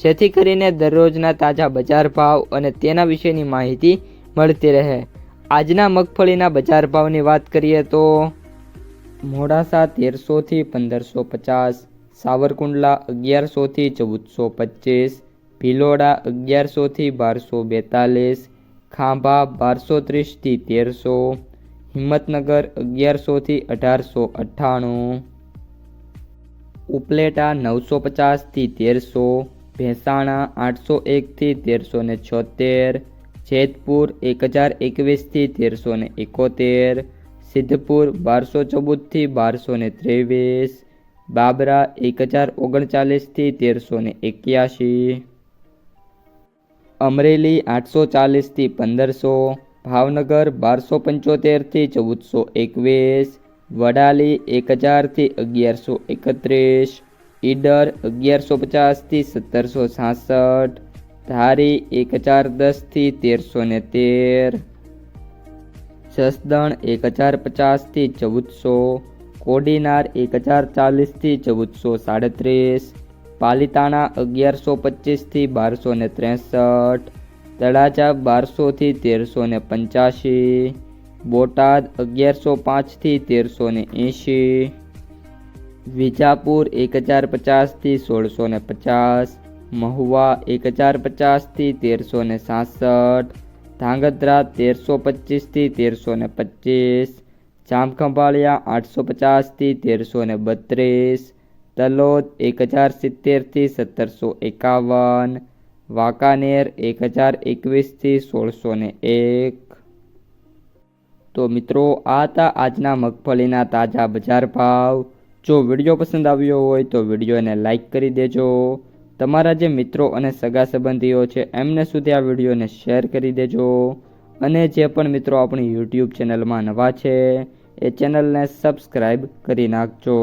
જેથી કરીને દરરોજના તાજા બજાર ભાવ અને તેના વિશેની માહિતી મળતી રહે. આજના મગફળીના બજાર ભાવની વાત કરીએ તો મોડાસા તેરસોથી પંદરસો પચાસ, સાવરકુંડલા અગિયારસોથી ચૌદસો પચીસ, ભિલોડા અગિયારસોથી બારસો બેતાલીસ, ખાંભા બારસો ત્રીસથી તેરસો, હિંમતનગર અગિયારસોથી અઢારસો અઠ્ઠાણું, ઉપલેટા નવસો પચાસથી તેરસો ભેંસાણા આઠસો એકથી તેરસો ને છોતેર, જેતપુર એક હજાર એકવીસથી તેરસો ને એકોતેર, સિદ્ધપુર બારસો ચૌદથી બારસો ને ત્રેવીસ, બાબરા એક હજાર ઓગણચાલીસથી તેરસો ને એક્યાસી અમરેલી આઠસો ચાલીસથી પંદરસો, ભાવનગર બારસો પંચોતેરથી ચૌદસો એકવીસ, વડાલી એક હજારથી અગિયારસો એકત્રીસ ઈડર અગિયારસો પચાસથી સત્તરસો છાસઠ ધારી એક હજાર દસથી તેરસો ને તેર. જસદણ એક હજાર પચાસથી ચૌદસો, કોડીનાર એક હજાર ચાલીસથી ચૌદસો સાડત્રીસ, પાલિતાણા અગિયારસો પચીસથી બારસો ને ત્રેસઠ, તળાજા બારસોથી તેરસો ને પંચ્યાસી, બોટાદ અગિયારસો પાંચથી તેરસો ને એંશી વિજાપુર એક હજાર પચાસથી સોળસો ને પચાસ, મહુવા એક હજાર પચાસથી તેરસો ને સાસઠ, ધાંગધ્રા તેરસો પચીસથી તેરસો ને પચીસ, જામખંભાળિયા આઠસો પચાસથી તેરસો ને બત્રીસ, તલોદ એક હજાર સિત્તેરથી સત્તરસો એકાવન વાંકાનેર એક હજાર એકવીસથી સોળસો ને એક. તો મિત્રો, આ હતા આજના મગફળીના તાજા બજાર ભાવ. જો વીડિયો પસંદ આવ્યો હોય તો વિડીયોને લાઇક કરી દેજો. તમારા જે મિત્રો અને સગા સંબંધીઓ છે, એમને સુધી આ વિડીયોને શેર કરી દેજો. અને જે પણ મિત્રો આપણી યુટ્યુબ ચેનલમાં નવા છે, એ ચેનલને સબસ્ક્રાઈબ કરી નાખજો.